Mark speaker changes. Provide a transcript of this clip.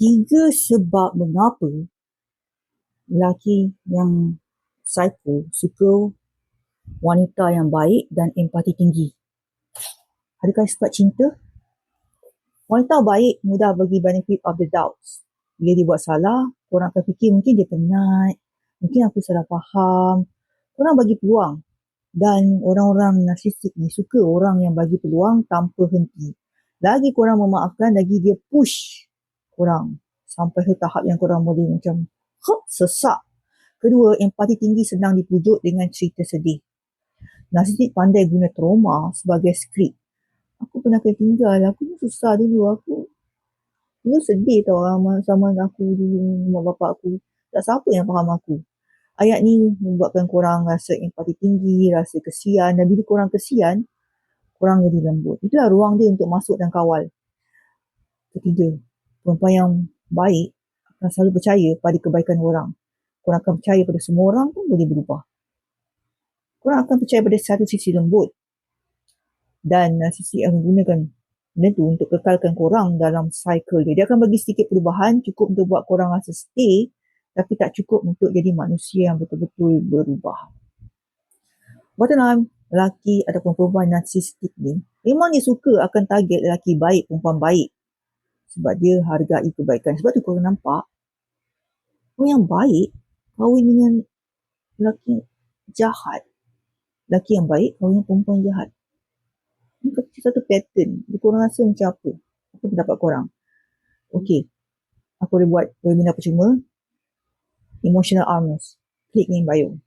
Speaker 1: tiga sebab mengapa lelaki yang psycho suka wanita yang baik dan empati tinggi. Adakah sebab cinta? Wanita baik mudah bagi benefit of the doubt. Bila dia buat salah, orang akan fikir mungkin dia penat, mungkin aku salah faham. Orang bagi peluang. Dan orang-orang narsistik ni suka orang yang bagi peluang tanpa henti. Lagi korang memaafkan, lagi dia push korang sampai ke tahap yang korang boleh macam huh, sesak. Kedua, empati tinggi senang dipujuk dengan cerita sedih. Narsistik pandai guna trauma sebagai skrip. Aku pernah kena tinggal, aku pun susah dulu. Aku dulu sedih tau sama, sama aku dulu, mak bapak aku. Tak siapa yang faham aku. Ayat ni membuatkan korang rasa empati tinggi, rasa kesian. Dan bila korang kesian, korang jadi lembut. Itulah ruang dia untuk masuk dan kawal. Ketiga, perempuan yang baik akan selalu percaya pada kebaikan orang. Korang akan percaya pada semua orang pun boleh berubah. Korang akan percaya pada satu sisi lembut. Dan uh, sisi yang menggunakan benda tu untuk kekalkan korang dalam cycle dia. Dia akan bagi sedikit perubahan cukup untuk buat korang rasa stay tapi tak cukup untuk jadi manusia yang betul-betul berubah. Bottom line, lelaki ataupun perempuan narsistik ni memang dia suka akan target lelaki baik, perempuan baik sebab dia hargai kebaikan. Sebab tu korang nampak orang yang baik kahwin dengan lelaki jahat. Lelaki yang baik kahwin dengan perempuan jahat. Ini satu pattern. Jadi korang rasa macam apa? Apa pendapat korang? Okay. Aku boleh buat webinar percuma. Emotional armors. Klik link bio.